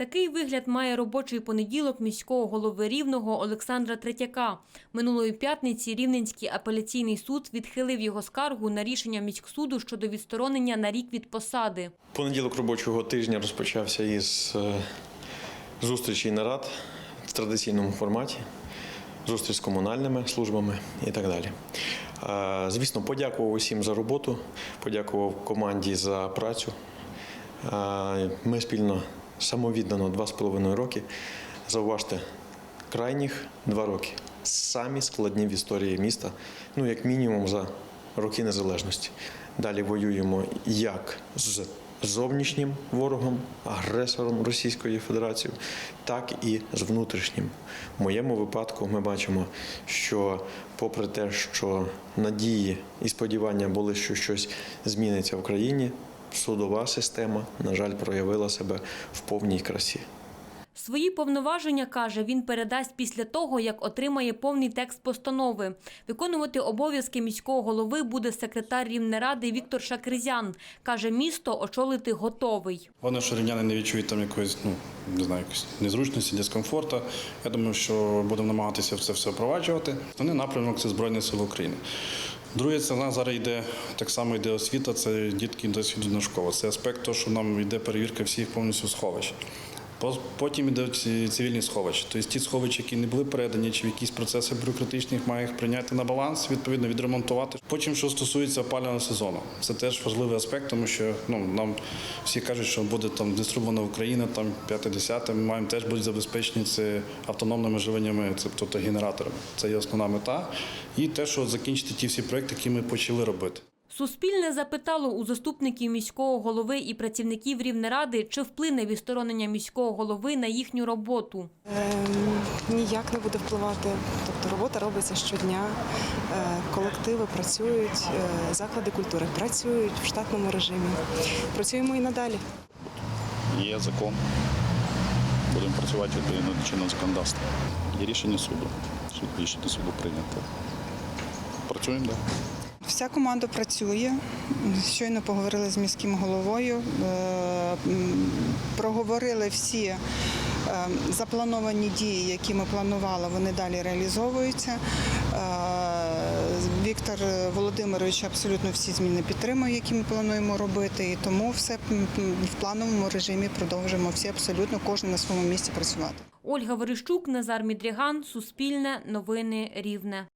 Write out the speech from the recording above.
Такий вигляд має робочий понеділок міського голови Рівного Олександра Третяка. Минулої п'ятниці Рівненський апеляційний суд відхилив його скаргу на рішення міськсуду щодо відсторонення на рік від посади. Понеділок робочого тижня розпочався із е, зустрічі нарад в традиційному форматі, зустріч з комунальними службами і так далі. Е, Звісно, подякував усім за роботу, подякував команді за працю. Е, Ми спільно самовіддано два з половиною роки. Зауважте, крайніх два роки. Самі складні в історії міста, ну як мінімум за роки незалежності. Далі воюємо як з зовнішнім ворогом, агресором Російської Федерації, так і з внутрішнім. В моєму випадку ми бачимо, що попри те, що надії і сподівання були, що щось зміниться в країні, судова система, на жаль, проявила себе в повній красі. Свої повноваження, каже, він передасть після того, як отримає повний текст постанови. Виконувати обов'язки міського голови буде секретар Рівнеради Віктор Шакризян. Каже, місто очолити готовий. Головне, що рівняни не відчують там якоїсь, ну не знаю, якоїсь незручності, дискомфорту. Я думаю, що будемо намагатися це все впроваджувати. Основний напрямок це Збройні Сили України. Друге, це в нас зараз йде так само йде освіта, це дітки досвідна школа. Це аспект того, що нам йде перевірка всіх повністю сховищ. По- Потім йдуть цивільні сховища. Тобто ті сховища, які не були передані, чи в якісь процеси бюрократичні, має їх прийняти на баланс, відповідно відремонтувати. Потім, що стосується опалювального сезону, це теж важливий аспект, тому що ну нам всі кажуть, що буде там дистрибована Україна, там 5-10, Ми маємо теж бути забезпечені це автономними живленнями, це тобто генераторами. Це є основна мета. І те, що закінчити ті всі проекти, які ми почали робити. Суспільне запитало у заступників міського голови і працівників Рівнеради, чи вплине відсторонення міського голови на їхню роботу. Ем, ніяк не буде впливати. Тобто робота робиться щодня, е, колективи працюють, е, заклади культури працюють в штатному режимі. Працюємо і надалі. Є закон. Будемо працювати відповідно до чинного законодавства. Є рішення суду. Суд рішення суду прийнято. Працюємо далі. Вся команда працює. Щойно поговорили з міським головою, е, проговорили всі е, заплановані дії, які ми планували, вони далі реалізовуються. Е, Віктор Володимирович абсолютно всі зміни підтримує, які ми плануємо робити, і тому все в плановому режимі продовжимо всі абсолютно кожен на своєму місці працювати. Ольга Верещук, Назар Мідріган, Суспільне, Новини Рівне.